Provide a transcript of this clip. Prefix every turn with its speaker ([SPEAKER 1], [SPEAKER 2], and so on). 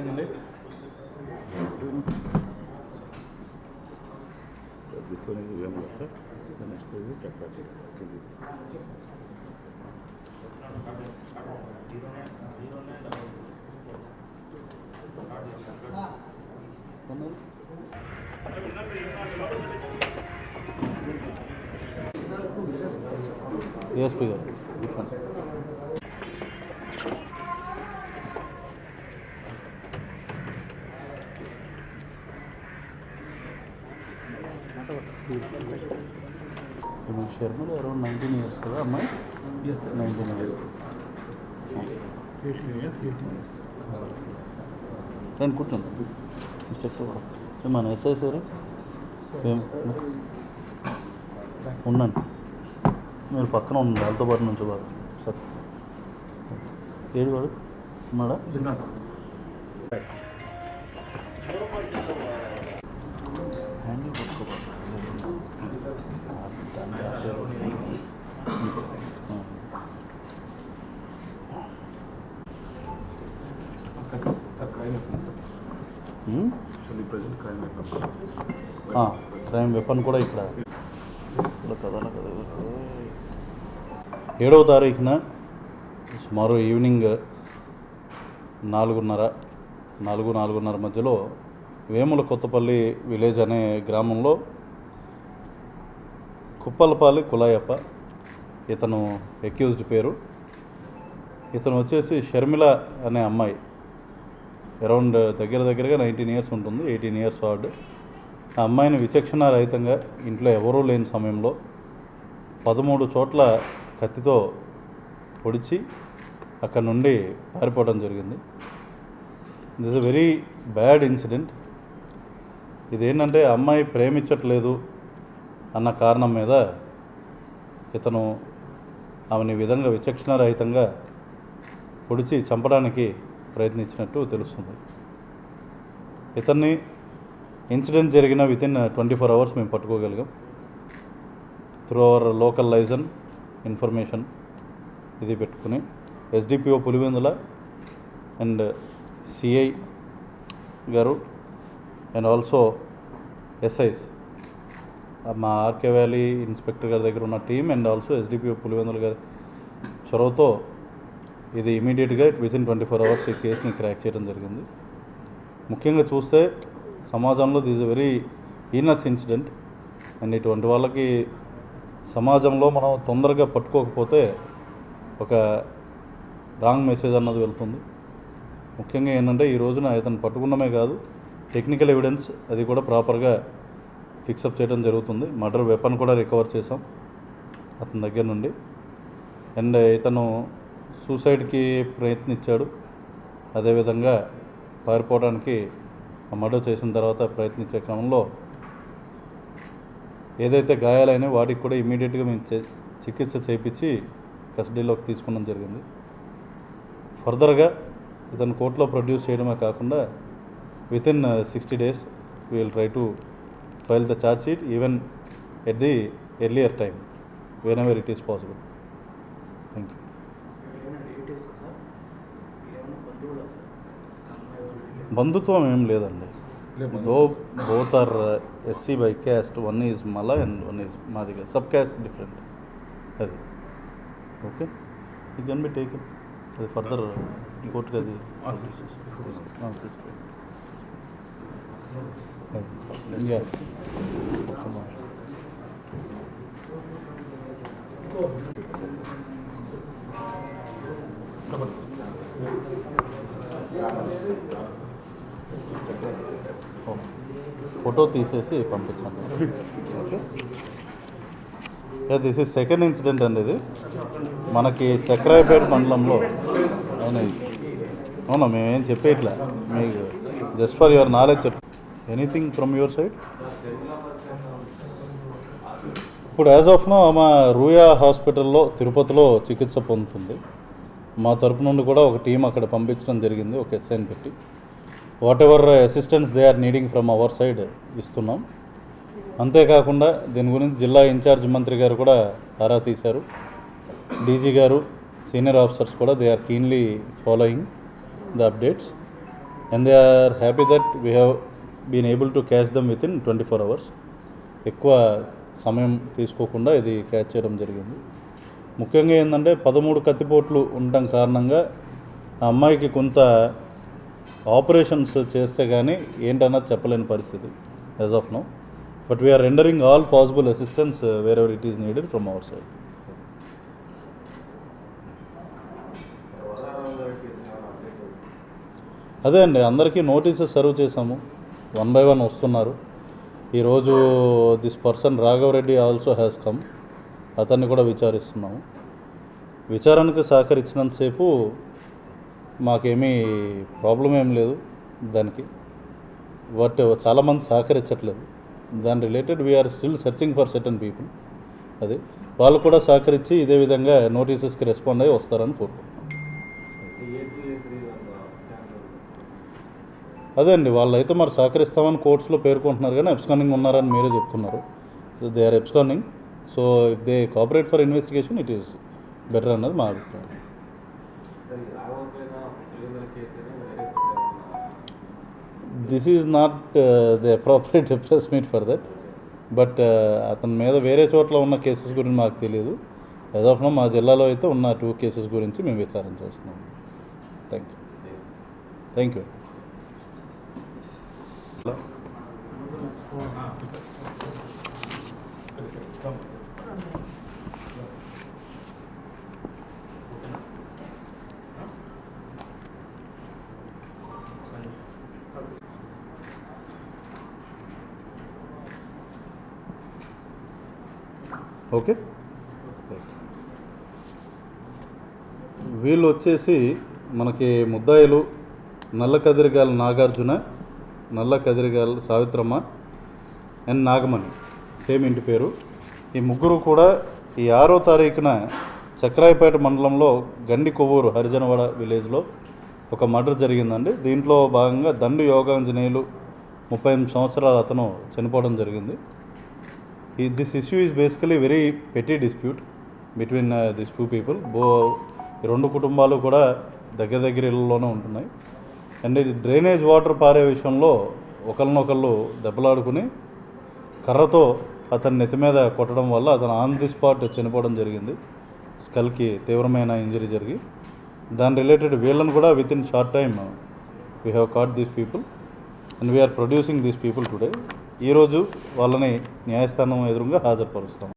[SPEAKER 1] Evening అండి
[SPEAKER 2] sir this one is Vemula sir next ఇది technology second ఇది
[SPEAKER 1] ASP గారు ఇప్పుడు షర్మిల అరౌండ్ నైన్టీన్ ఇయర్స్ కదా అమ్మాయి? నైన్టీన్ ఇయర్స్ రండి కూర్చోండి. చెప్పు మన ఎస్ఐ సార్ ఉండండి. మీరు పక్కన ఉండండి వాళ్ళతో పాటు నుంచి బాగా సార్ ఏడు వాడు? ఉన్నాడా handle పట్టుకోబాడు
[SPEAKER 2] sir crime weapon sir actually present crime weapon
[SPEAKER 1] crime weapon కూడా ఇక్కడ. ఏడవ తారీఖున సుమారు ఈవినింగ్ నాలుగున్నర నాలుగు నాలుగున్నర మధ్యలో వేముల కొత్తపల్లి విలేజ్ అనే గ్రామంలో కుప్పలపాలి కులాయప్ప ఇతను ఎక్యూజ్డ్ పేరు. ఇతను వచ్చేసి షర్మిల అనే అమ్మాయి. అరౌండ్ దగ్గర దగ్గరగా నైన్టీన్ ఇయర్స్ ఉంటుంది ఎయిటీన్ ఇయర్స్ వార్డ్ ఆ అమ్మాయిని విచక్షణ రహితంగా ఇంట్లో ఎవరూ లేని సమయంలో పదమూడు చోట్ల కత్తితో పొడిచి అక్కడ నుండి పారిపోవడం జరిగింది. This a very bad incident ఇదేంటంటే అమ్మాయి ప్రేమించట్లేదు అన్న కారణం మీద ఇతను ఆమెని విధంగా విచక్షణ రహితంగా పొడిచి చంపడానికి ప్రయత్నించినట్టు తెలుస్తుంది. ఇతన్ని ఇన్సిడెంట్ జరిగిన within twenty four hours మేము పట్టుకోగలిగాం. Through our local liaison information ఇది పెట్టుకుని ఎస్డిపిఓ పులివెందుల అండ్ సిఐ గారు అండ్ ఆల్సో ఎస్ఐస్ మా ఆర్కే వ్యాలీ ఇన్స్పెక్టర్ గారి దగ్గర ఉన్న team and also SDPO Pulivendula గారి చొరవతో ఇది ఇమీడియట్గా within twenty four hours ఈ కేసుని క్రాక్ చేయడం జరిగింది. ముఖ్యంగా చూస్తే సమాజంలో this very heinous incident and ఇటువంటి వాళ్ళకి సమాజంలో మనం తొందరగా పట్టుకోకపోతే ఒక రాంగ్ మెసేజ్ అన్నది వెళ్తుంది. ముఖ్యంగా ఏంటంటే ఈ రోజున ఇతను పట్టుకున్నమే కాదు టెక్నికల్ ఎవిడెన్స్ అది కూడా ప్రాపర్గా ఫిక్సప్ చేయడం జరుగుతుంది. మర్డర్ వెపన్ కూడా రికవర్ చేసాం అతని దగ్గర నుండి. అండ్ ఇతను సూసైడ్కి ప్రయత్నించాడు. అదేవిధంగా పారిపోవడానికి మర్డర్ చేసిన తర్వాత ప్రయత్నించే క్రమంలో ఏదైతే గాయాలైనాయో వాటికి కూడా ఇమీడియట్గా మేము చికిత్స చేయించి కస్టడీలోకి తీసుకోవడం జరిగింది. ఫర్దర్గా ఇతను కోర్టులో ప్రొడ్యూస్ చేయడమే కాకుండా within sixty days will try to file the charge sheet even at the earlier time whenever it is possible thank you బంధుత్వం ఏం లేదండి. Though both are SC by caste one is Mala and one is Madiga sub caste different. అది. Okay? It can be taken. అది further కోర్టుకి అది తీసుకో తీసుకో ఇంకా ఒక్క మాట. ఓకే. ఫోటో తీసేసి పంపించండి. Okay this is second incident అండి ఇది. మనకి చక్రాయపేట మండలంలో అవునా అవునా మేమేం చెప్పేట్లా? మీకు జస్ట్ ఫర్ యువర్ నాలెడ్జ్ చెప్ ఎనీథింగ్ ఫ్రమ్ యువర్ సైడ్ ఇప్పుడు యాజ్ ఆఫ్ నో ఆమె రూయా హాస్పిటల్లో తిరుపతిలో చికిత్స పొందుతుంది. మా తరపు నుండి కూడా ఒక టీం అక్కడ పంపించడం జరిగింది ఒక ఎస్ఐని పెట్టి whatever assistance they are needing from our side ఇస్తున్నాం. అంతేకాకుండా దీని గురించి జిల్లా ఇన్ఛార్జ్ మంత్రి గారు కూడా ఆరా తీశారు. డీజీ గారు సీనియర్ ఆఫీసర్స్ కూడా they are keenly following the updates and they are happy that we have been able to catch them within twenty four hours ఎక్కువ సమయం తీసుకోకుండా ఇది క్యాచ్ చేయడం జరిగింది. ముఖ్యంగా ఏంటంటే పదమూడు కత్తిపోట్లు ఉండటం కారణంగా ఆ అమ్మాయికి కొంత ఆపరేషన్స్ చేస్తే కానీ ఏంటన్నది చెప్పలేని పరిస్థితి as of now but we're rendering all possible assistance wherever it is needed from our side అదే అండి అందరికీ నోటీసెస్ సర్వ్ చేశాము. వన్ బై వన్ వస్తున్నారు. ఈరోజు this person Raghava Reddy also has come అతన్ని కూడా విచారిస్తున్నాము. విచారణకు సహకరించినంతసేపు మాకేమీ ప్రాబ్లం ఏం లేదు దానికి. బట్ చాలామంది సహకరించట్లేదు. దాని related we're still searching for certain people అది వాళ్ళు కూడా సహకరించి ఇదే విధంగా నోటీసెస్కి రెస్పాండ్ అయ్యి వస్తారని కోరుకుంటున్నాం. అదే అండి వాళ్ళైతే మరి సహకరిస్తామని కోర్ట్స్లో పేర్కొంటున్నారు కానీ ఎబ్స్కానింగ్ ఉన్నారని మీరే చెప్తున్నారు. So they are absconding so if they cooperate for investigation it is better అన్నది మా అభిప్రాయం. This is not the appropriate press meet for that but అతని మీద వేరే చోట్ల ఉన్న కేసెస్ గురించి మాకు తెలియదు యాజ్ ఆఫ్ నో మా జిల్లాలో అయితే ఉన్న టూ కేసెస్ గురించి మేము విచారణ చేస్తున్నాం. Thank you thank you okay? వీళ్ళు వచ్చేసి మనకి ముద్దాయిలు నల్ల కదిరిగాల నాగార్జున నల్ల కదిరిగాల సావిత్రమ్మ అండ్ నాగమణి. సేమ్ ఇంటి పేరు. ఈ ముగ్గురు కూడా ఈ ఆరో తారీఖున చక్రాయపేట మండలంలో గండి కొవ్వూరు హరిజనవాడ విలేజ్లో ఒక మర్డర్ జరిగిందండి. దీంట్లో భాగంగా దండు యోగాంజనేయులు ముప్పై ఎనిమిది సంవత్సరాల అతను చనిపోవడం జరిగింది. This issue is basically very petty dispute between this two people బో ఈ రెండు కుటుంబాలు కూడా దగ్గర దగ్గర ఇళ్ళలోనే ఉంటున్నాయి. అండ్ డ్రైనేజ్ వాటర్ పారే విషయంలో ఒకరినొకళ్ళు దెబ్బలాడుకుని కర్రతో అతని నెత్తి మీద కొట్టడం వల్ల అతను ఆన్ ది స్పాట్ చనిపోవడం జరిగింది. స్కల్కి తీవ్రమైన ఇంజరీ జరిగి. దాని రిలేటెడ్ వీళ్ళని కూడా within short time we have caught these people and we're producing these people today ఈరోజు వాళ్ళని న్యాయస్థానం ఎదురుగా హాజరుపరుస్తాం.